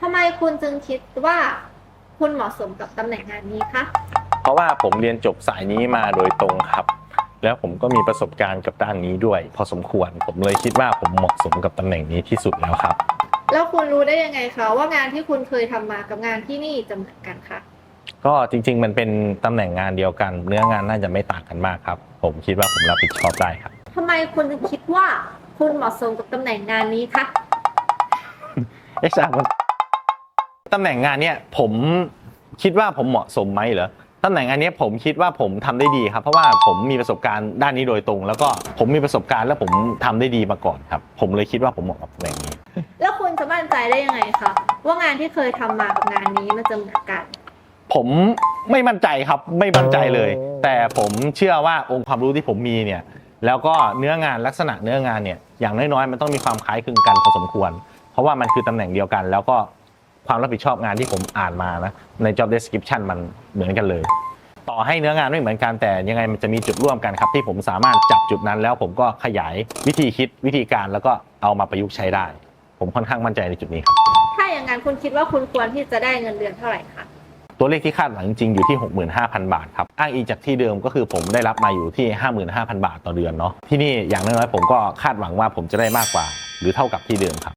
ทำไมคุณจึงคิดว่าคุณเหมาะสมกับตำแหน่งงานนี้คะ เพราะว่าผมเรียนจบสายนี้มาโดยตรงครับ แล้วผมก็มีประสบการณ์กับด้านนี้ด้วย พอสมควรผมเลยคิดว่าผมเหมาะสมกับตำแหน่งนี้ที่สุดแล้วครับ แล้วคุณรู้ได้ยังไงคะว่างานที่คุณเคยทำมากับงานที่นี่จะเหมือนกันคะก็จริง ๆ มันเป็นตำแหน่งงานเดียวกัน เนื้องานน่าจะไม่ต่างกันมากครับ ผมคิดว่าผมรับผิดชอบได้ครับ ทำไมคุณจึงคิดว่าคุณเหมาะสมกับตำแหน่งงานนี้คะ เอ๊ะจากมันตำแหน่งงานเนี่ยผมคิดว่าผมเหมาะสมไหมเหรอตำแหน่งงานเนี้ยผมคิดว่าผมทำได้ดีครับ เพราะว่าผมมีประสบการณ์ด้านนี้โดยตรง แล้วก็ผมมีประสบการณ์แล้วผมทำได้ดีมาก่อนครับ ผมเลยคิดว่าผมเหมาะกับตำแหน่งนี้ แล้วคุณจะมั่นใจได้ยังไงคะว่างานที่เคยทำมากับงานนี้มันจะเหมือนกัน ผมไม่มั่นใจครับไม่มั่นใจเลย แต่ผมเชื่อว่าองค์ความรู้ที่ผมมีเนี่ยแล้วก็เนื้องานลักษณะเนื้องานเนี่ยอย่างน้อยๆมันต้องมีความคล้ายคลึงกันพอสมควร เพราะว่ามันคือตำแหน่งเดียวกัน แล้วก็ความรับผิดชอบงานที่ผมอ่านมานะใน job description มันเหมือนกันเลย ต่อให้เนื้องานไม่เหมือนกันแต่ยังไงมันจะมีจุดร่วมกันครับ ที่ผมสามารถจับจุดนั้น แล้วผมก็ขยายวิธีคิดวิธีการแล้วก็เอามาประยุกต์ใช้ได้ ผมค่อนข้างมั่นใจในจุดนี้ครับถ้าอย่างนั้นคุณคิดว่าคุณควรที่จะได้เงินเดือนเท่าไหร่คะตัวเลขที่คาดหวังจริงๆอยู่ที่ 65,000 บาทครับ อ้างอิงจากที่เดิมก็คือผมได้รับมาอยู่ที่ 55,000 บาทต่อเดือนเนาะที่นี่อย่างน้อยๆผมก็คาดหวังว่าผมจะได้มากกว่า หรือเท่ากับที่เดิมครับ